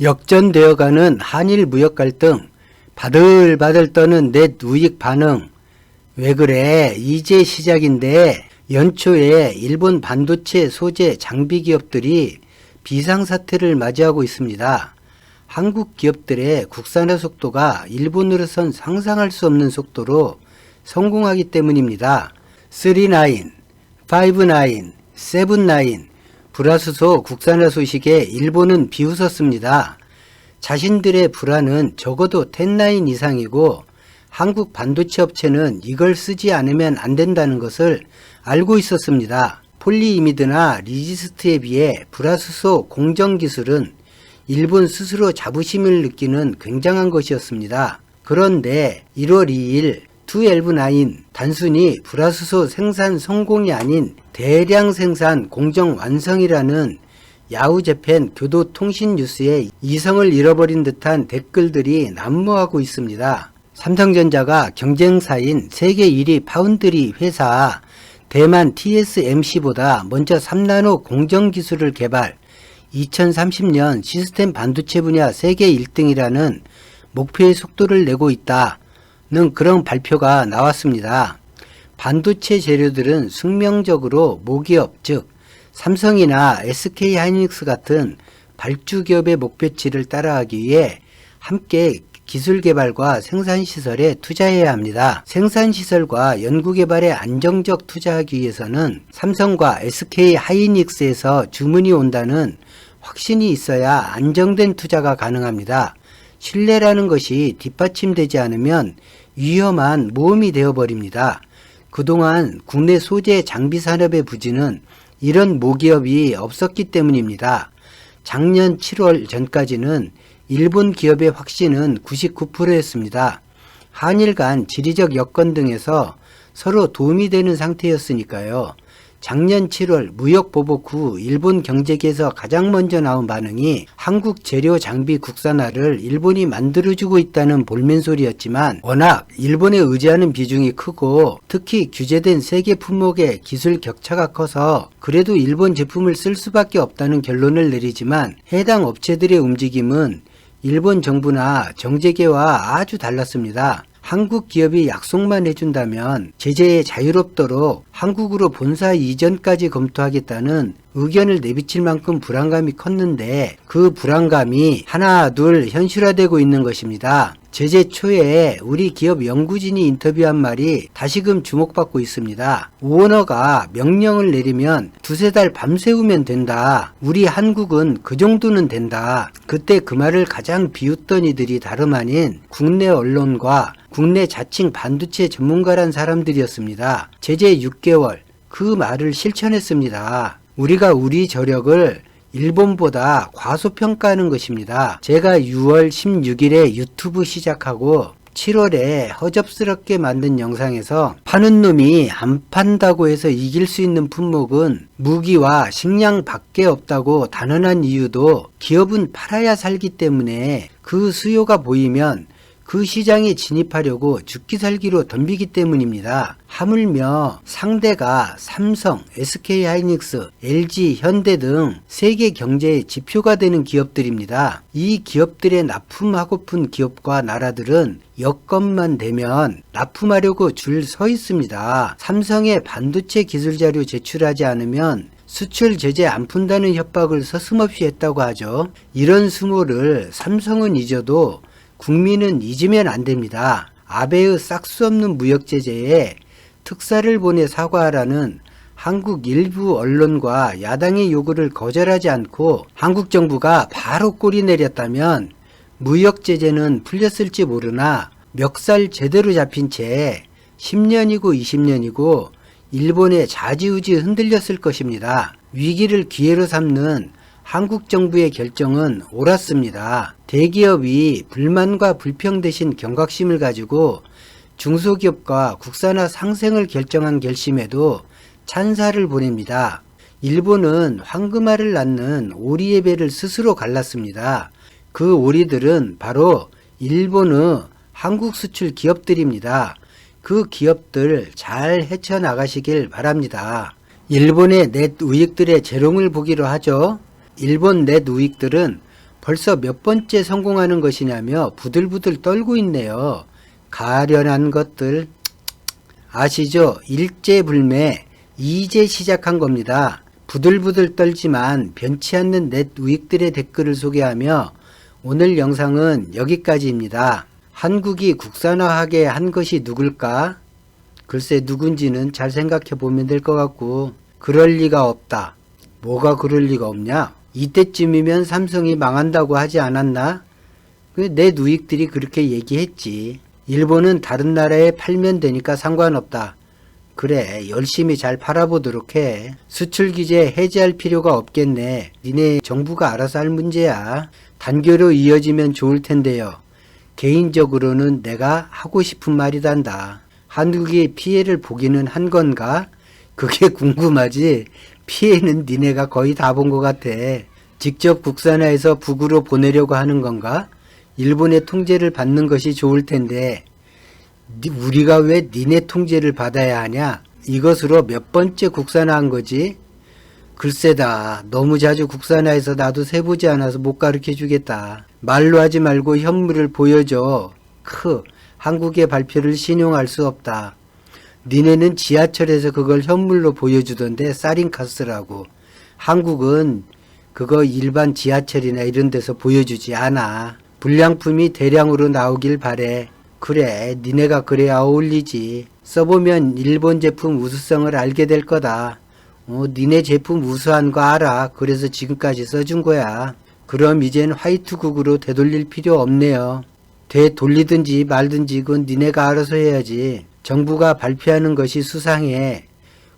역전되어가는 한일 무역 갈등, 바들바들 떠는 넷 우익 반응. 왜 그래? 이제 시작인데 연초에 일본 반도체 소재 장비 기업들이 비상사태를 맞이하고 있습니다. 한국 기업들의 국산화 속도가 일본으로선 상상할 수 없는 속도로 성공하기 때문입니다. 39, 59, 79, 불화수소 국산화 소식에 일본은 비웃었습니다. 자신들의 불화는 적어도 10라인 이상이고 한국 반도체 업체는 이걸 쓰지 않으면 안 된다는 것을 알고 있었습니다. 폴리이미드나 리지스트에 비해 불화수소 공정 기술은 일본 스스로 자부심을 느끼는 굉장한 것이었습니다. 그런데 1월 2일 2L9 단순히 불화수소 생산 성공이 아닌 대량 생산 공정 완성이라는 야후 재팬 교도통신 뉴스에 이성을 잃어버린 듯한 댓글들이 난무하고 있습니다. 삼성전자가 경쟁사인 세계 1위 파운드리 회사 대만 TSMC보다 먼저 3나노 공정 기술을 개발, 2030년 시스템 반도체 분야 세계 1등이라는 목표의 속도를 내고 있다 는 그런 발표가 나왔습니다. 반도체 재료들은 숙명적으로 모기업 즉 삼성이나 SK 하이닉스 같은 발주 기업의 목표치를 따라가기 위해 함께 기술 개발과 생산 시설에 투자해야 합니다. 생산 시설과 연구 개발에 안정적 투자하기 위해서는 삼성과 SK 하이닉스에서 주문이 온다는 확신이 있어야 안정된 투자가 가능합니다. 신뢰라는 것이 뒷받침되지 않으면 위험한 모험이 되어버립니다. 그동안 국내 소재 장비 산업의 부진은 이런 모기업이 없었기 때문입니다. 작년 7월 전까지는 일본 기업의 확신은 99%였습니다. 한일 간 지리적 여건 등에서 서로 도움이 되는 상태였으니까요. 작년 7월 무역 보복 후 일본 경제계에서 가장 먼저 나온 반응이 한국 재료 장비 국산화를 일본이 만들어주고 있다는 볼멘소리였지만 워낙 일본에 의지하는 비중이 크고 특히 규제된 세계 품목의 기술 격차가 커서 그래도 일본 제품을 쓸 수밖에 없다는 결론을 내리지만 해당 업체들의 움직임은 일본 정부나 정재계와 아주 달랐습니다. 한국 기업이 약속만 해준다면 제재에 자유롭도록 한국으로 본사 이전까지 검토하겠다는 의견을 내비칠 만큼 불안감이 컸는데 그 불안감이 하나 둘 현실화되고 있는 것입니다. 제재 초에 우리 기업 연구진이 인터뷰한 말이 다시금 주목받고 있습니다. 오너가 명령을 내리면 두세 달 밤새우면 된다. 우리 한국은 그 정도는 된다. 그때 그 말을 가장 비웃던 이들이 다름 아닌 국내 언론과 국내 자칭 반도체 전문가란 사람들이었습니다. 제재 6개월 그 말을 실천했습니다. 우리가 우리 저력을 일본보다 과소평가하는 것입니다. 제가 6월 16일에 유튜브 시작하고 7월에 허접스럽게 만든 영상에서 파는 놈이 안 판다고 해서 이길 수 있는 품목은 무기와 식량 밖에 없다고 단언한 이유도 기업은 팔아야 살기 때문에 그 수요가 보이면 그 시장에 진입하려고 죽기 살기로 덤비기 때문입니다. 하물며 상대가 삼성, SK 하이닉스, LG, 현대 등 세계 경제의 지표가 되는 기업들입니다. 이 기업들의 납품하고픈 기업과 나라들은 여건만 되면 납품하려고 줄 서 있습니다. 삼성의 반도체 기술 자료 제출하지 않으면 수출 제재 안 푼다는 협박을 서슴없이 했다고 하죠. 이런 수모를 삼성은 잊어도 국민은 잊으면 안 됩니다. 아베의 싹수 없는 무역 제재에 특사를 보내 사과하라는 한국 일부 언론과 야당의 요구를 거절하지 않고 한국 정부가 바로 꼬리 내렸다면 무역 제재는 풀렸을지 모르나 멱살 제대로 잡힌 채 10년이고 20년이고 일본의 자지우지 흔들렸을 것입니다. 위기를 기회로 삼는 한국 정부의 결정은 옳았습니다. 대기업이 불만과 불평 대신 경각심을 가지고 중소기업과 국산화 상생을 결정한 결심에도 찬사를 보냅니다. 일본은 황금알을 낳는 오리의 배를 스스로 갈랐습니다. 그 오리들은 바로 일본의 한국 수출 기업들입니다. 그 기업들 잘 헤쳐나가시길 바랍니다. 일본의 넷 우익들의 재롱을 보기로 하죠. 일본 넷 우익들은 벌써 몇 번째 성공하는 것이냐며 부들부들 떨고 있네요. 가련한 것들. 아시죠? 일제불매 이제 시작한 겁니다. 부들부들 떨지만 변치 않는 넷 우익들의 댓글을 소개하며 오늘 영상은 여기까지입니다. 한국이 국산화하게 한 것이 누굴까? 글쎄 누군지는 잘 생각해 보면 될 것 같고 그럴 리가 없다. 뭐가 그럴 리가 없냐? 이때쯤이면 삼성이 망한다고 하지 않았나? 그내 누익들이 그렇게 얘기했지. 일본은 다른 나라에 팔면 되니까 상관없다. 그래, 열심히 잘 팔아보도록 해. 수출 규제 해제할 필요가 없겠네. 니네 정부가 알아서 할 문제야. 단교로 이어지면 좋을 텐데요. 개인적으로는 내가 하고 싶은 말이단다. 한국이 피해를 보기는 한 건가? 그게 궁금하지. 피해는 니네가 거의 다 본 것 같아. 직접 국산화해서 북으로 보내려고 하는 건가? 일본의 통제를 받는 것이 좋을 텐데 니- 우리가 왜 니네 통제를 받아야 하냐? 이것으로 몇 번째 국산화한 거지? 글쎄다. 너무 자주 국산화해서 나도 세보지 않아서 못 가르쳐 주겠다. 말로 하지 말고 현물을 보여줘. 크. 한국의 발표를 신용할 수 없다. 니네는 지하철에서 그걸 현물로 보여주던데 사린카스라고. 한국은 그거 일반 지하철이나 이런 데서 보여주지 않아. 불량품이 대량으로 나오길 바래. 그래, 니네가 그래야 어울리지. 써보면 일본 제품 우수성을 알게 될 거다. 어, 니네 제품 우수한 거 알아. 그래서 지금까지 써준 거야. 그럼 이젠 화이트국으로 되돌릴 필요 없네요. 되돌리든지 말든지 그건 니네가 알아서 해야지. 정부가 발표하는 것이 수상해.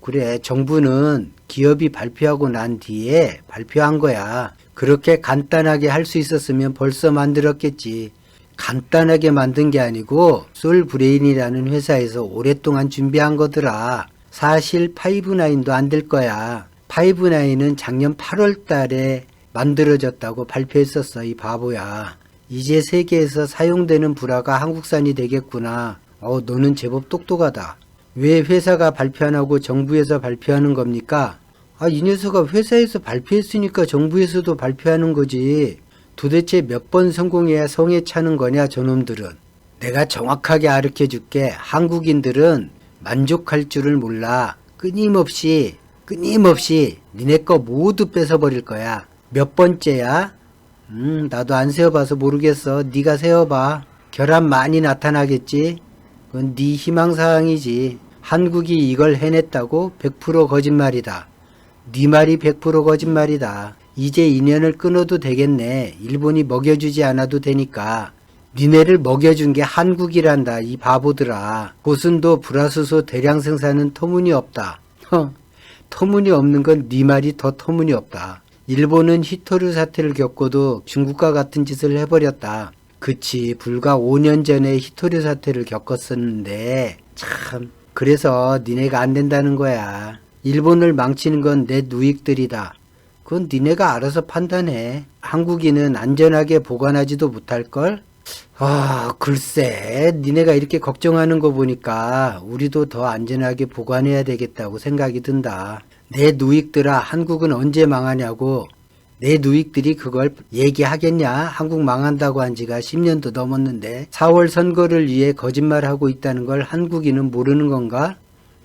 그래, 정부는 기업이 발표하고 난 뒤에 발표한 거야. 그렇게 간단하게 할 수 있었으면 벌써 만들었겠지. 간단하게 만든 게 아니고 솔브레인이라는 회사에서 오랫동안 준비한 거더라. 사실 파이브나인도 안 될 거야. 파이브나인은 작년 8월 달에 만들어졌다고 발표했었어, 이 바보야. 이제 세계에서 사용되는 불화가 한국산이 되겠구나. 어, 너는 제법 똑똑하다. 왜 회사가 발표 안 하고 정부에서 발표하는 겁니까? 아, 이 녀석아 회사에서 발표했으니까 정부에서도 발표하는 거지. 도대체 몇 번 성공해야 성에 차는 거냐, 저놈들은. 내가 정확하게 가르쳐 줄게. 한국인들은 만족할 줄을 몰라. 끊임없이, 끊임없이 니네 거 모두 뺏어버릴 거야. 몇 번째야? 음, 나도 안 세어봐서 모르겠어. 네가 세어봐. 결함 많이 나타나겠지? 그건 네 희망사항이지. 한국이 이걸 해냈다고 100% 거짓말이다. 네 말이 100% 거짓말이다. 이제 인연을 끊어도 되겠네. 일본이 먹여주지 않아도 되니까. 니네를 먹여준 게 한국이란다. 이 바보들아. 고순도 불화수소 대량 생산은 터무니없다. 허, 터무니없는 건 네 말이 더 터무니없다. 일본은 히토류 사태를 겪고도 중국과 같은 짓을 해버렸다. 그치, 불과 5년 전에 히토류 사태를 겪었었는데, 참, 그래서 니네가 안 된다는 거야. 일본을 망치는 건 내 누익들이다. 그건 니네가 알아서 판단해. 한국인은 안전하게 보관하지도 못할걸? 아, 글쎄, 니네가 이렇게 걱정하는 거 보니까 우리도 더 안전하게 보관해야 되겠다고 생각이 든다. 내 누익들아, 한국은 언제 망하냐고. 내 누익들이 그걸 얘기하겠냐? 한국 망한다고 한 지가 10년도 넘었는데 4월 선거를 위해 거짓말하고 있다는 걸 한국인은 모르는 건가?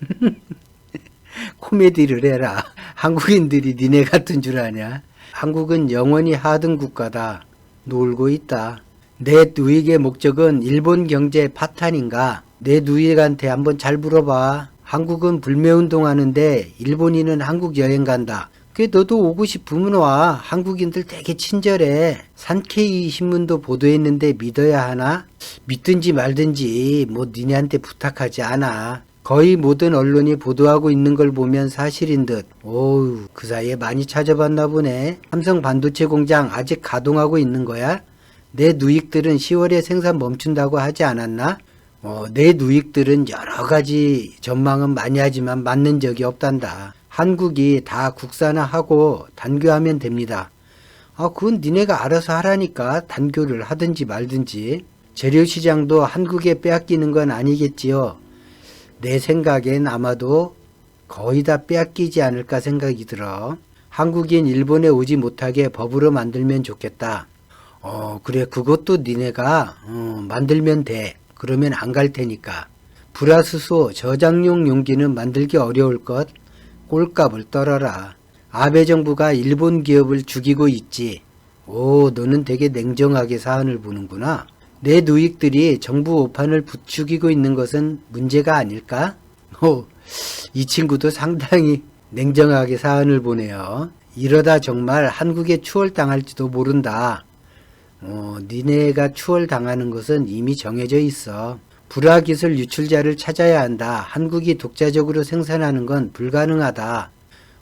코미디를 해라. 한국인들이 니네 같은 줄 아냐? 한국은 영원히 하등 국가다. 놀고 있다. 내 누익의 목적은 일본 경제 파탄인가? 내 누익한테 한번 잘 물어봐. 한국은 불매운동 하는데 일본인은 한국 여행 간다. 그 너도 오고 싶으면 와. 한국인들 되게 친절해. 산케이 신문도 보도했는데 믿어야 하나? 믿든지 말든지 뭐 니네한테 부탁하지 않아. 거의 모든 언론이 보도하고 있는 걸 보면 사실인 듯. 오우, 그 사이에 많이 찾아봤나 보네. 삼성 반도체 공장 아직 가동하고 있는 거야? 내 누익들은 10월에 생산 멈춘다고 하지 않았나? 어, 내 누익들은 여러 가지 전망은 많이 하지만 맞는 적이 없단다. 한국이 다 국산화하고 단교하면 됩니다. 아, 그건 니네가 알아서 하라니까 단교를 하든지 말든지. 재료 시장도 한국에 빼앗기는 건 아니겠지요. 내 생각엔 아마도 거의 다 빼앗기지 않을까 생각이 들어. 한국인 일본에 오지 못하게 법으로 만들면 좋겠다. 어, 그래, 그것도 니네가, 어, 만들면 돼. 그러면 안 갈 테니까. 불화수소 저장용 용기는 만들기 어려울 것. 꼴값을 떨어라. 아베 정부가 일본 기업을 죽이고 있지. 오, 너는 되게 냉정하게 사안을 보는구나. 내 누익들이 정부 오판을 부추기고 있는 것은 문제가 아닐까? 오, 이 친구도 상당히 냉정하게 사안을 보네요. 이러다 정말 한국에 추월당할지도 모른다. 어, 니네가 추월당하는 것은 이미 정해져 있어. 불화기술 유출자를 찾아야 한다. 한국이 독자적으로 생산하는 건 불가능하다.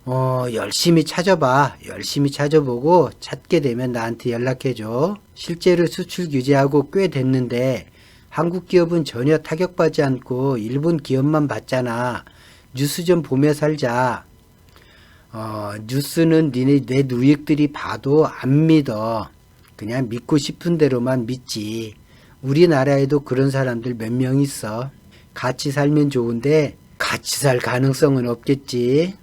어, 열심히 찾아봐. 열심히 찾아보고 찾게 되면 나한테 연락해줘. 실제로 수출 규제하고 꽤 됐는데 한국 기업은 전혀 타격받지 않고 일본 기업만 받잖아. 뉴스 좀 보며 살자. 어, 뉴스는 니네 내 누익들이 봐도 안 믿어. 그냥 믿고 싶은 대로만 믿지. 우리나라에도 그런 사람들 몇 명 있어. 같이 살면 좋은데 같이 살 가능성은 없겠지.